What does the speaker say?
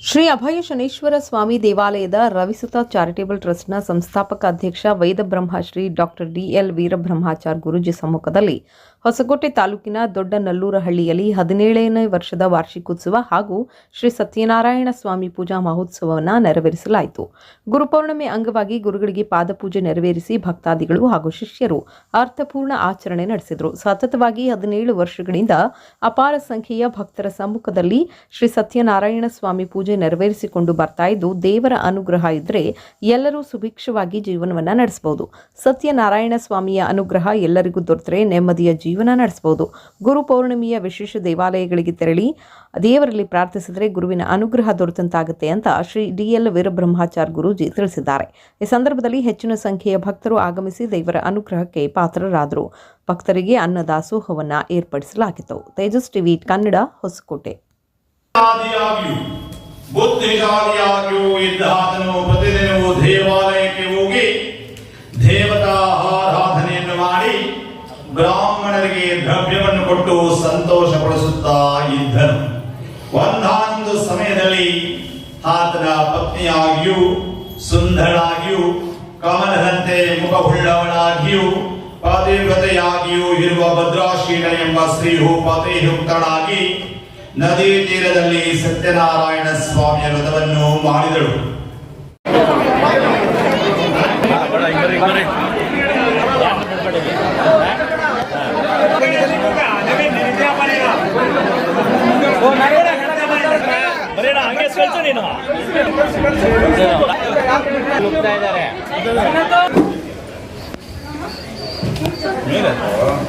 ಶ್ರೀ ಅಭಯ ಶನೇಶ್ವರ ಸ್ವಾಮಿ ದೇವಾಲಯದ ರವಿಸುತ ಚಾರಿಟೇಬಲ್ ಟ್ರಸ್ಟ್ನ ಸಂಸ್ಥಾಪಕ ಅಧ್ಯಕ್ಷ Vaidabrahma Shri doctor D L Veerabrahmachar Guruji ಸಮ್ಮುಖದಲ್ಲಿ ಹೊಸಕೋಟೆ ತಾಲೂಕಿನ ದೊಡ್ಡ ನಲ್ಲೂರಹಳ್ಳಿಯಲ್ಲಿ ಹದಿನೇಳನೇ ವರ್ಷದ ವಾರ್ಷಿಕೋತ್ಸವ ಹಾಗೂ ಶ್ರೀ ಸತ್ಯನಾರಾಯಣ ಸ್ವಾಮಿ ಪೂಜಾ ಮಹೋತ್ಸವವನ್ನು ನೆರವೇರಿಸಲಾಯಿತು. ಗುರುಪೌರ್ಣಿಮೆ ಅಂಗವಾಗಿ ಗುರುಗಳಿಗೆ ಪಾದಪೂಜೆ ನೆರವೇರಿಸಿ ಭಕ್ತಾದಿಗಳು ಹಾಗೂ ಶಿಷ್ಯರು ಅರ್ಥಪೂರ್ಣ ಆಚರಣೆ ನಡೆಸಿದರು. ಸತತವಾಗಿ ಹದಿನೇಳು ವರ್ಷಗಳಿಂದ ಅಪಾರ ಸಂಖ್ಯೆಯ ಭಕ್ತರ ಸಮ್ಮುಖದಲ್ಲಿ ಶ್ರೀ ಸತ್ಯನಾರಾಯಣ ಸ್ವಾಮಿ ಪೂಜೆ ನೆರವೇರಿಸಿಕೊಂಡು ಬರ್ತಾ ಇದ್ದು, ದೇವರ ಅನುಗ್ರಹ ಇದ್ದರೆ ಎಲ್ಲರೂ ಸುಭಿಕ್ಷವಾಗಿ ಜೀವನವನ್ನು ನಡೆಸಬಹುದು. ಸತ್ಯನಾರಾಯಣ ಸ್ವಾಮಿಯ ಅನುಗ್ರಹ ಎಲ್ಲರಿಗೂ ದೊರೆತರೆ. ನೆಮ್ಮದಿಯ ಜೀವನ ನಡೆಸಬಹುದು. ಗುರು ಪೌರ್ಣಿಮೆಯ ವಿಶೇಷ ದೇವಾಲಯಗಳಿಗೆ ತೆರಳಿ ದೇವರಲ್ಲಿ ಪ್ರಾರ್ಥಿಸಿದರೆ ಗುರುವಿನ ಅನುಗ್ರಹ ದೊರೆತಂತಾಗುತ್ತೆ ಅಂತ ಶ್ರೀ ಡಿ ಎಲ್ ವೀರಬ್ರಹ್ಮಾಚಾರ್ ಗುರುಜಿ ತಿಳಿಸಿದ್ದಾರೆ. ಈ ಸಂದರ್ಭದಲ್ಲಿ ಹೆಚ್ಚಿನ ಸಂಖ್ಯೆಯ ಭಕ್ತರು ಆಗಮಿಸಿ ದೇವರ ಅನುಗ್ರಹಕ್ಕೆ ಪಾತ್ರರಾದರು. ಭಕ್ತರಿಗೆ ಅನ್ನದಾಸೋಹವನ್ನು ಏರ್ಪಡಿಸಲಾಗಿತ್ತು. ತೇಜಸ್ ಟಿವಿ ಕನ್ನಡ ಹೊಸಕೋಟೆ. ಬುದ್ಧಿಶಾಲಿಯಾಗಿಯೂ ಇದ್ದಾತನು ಪ್ರತಿದಿನವೂ ದೇವಾಲಯಕ್ಕೆ ಹೋಗಿ ಮಾಡಿ ಬ್ರಾಹ್ಮಣರಿಗೆ ದ್ರವ್ಯವನ್ನು ಕೊಟ್ಟು ಸಂತೋಷಪಡಿಸುತ್ತಾ ಇದ್ದನು. ಒಂದಾನೊಂದು ಸಮಯದಲ್ಲಿ ಆತನ ಪತ್ನಿಯಾಗಿಯೂ, ಸುಂದರಳಾಗಿಯೂ, ಕಮಲದಂತೆ ಮುಖವುಳ್ಳವಳಾಗಿಯೂ ಪತಿವ್ರತೆಯಾಗಿಯೂ ಇರುವ ಭದ್ರಾಶೀಲ ಎಂಬ ಸ್ತ್ರೀಯು ಪತಿಯುಕ್ತಳಾಗಿ ನದಿ ತೀರದಲ್ಲಿ ಸತ್ಯನಾರಾಯಣ ಸ್ವಾಮಿಯ ವ್ರತವನ್ನು ಮಾಡಿದಳು. 没得头啊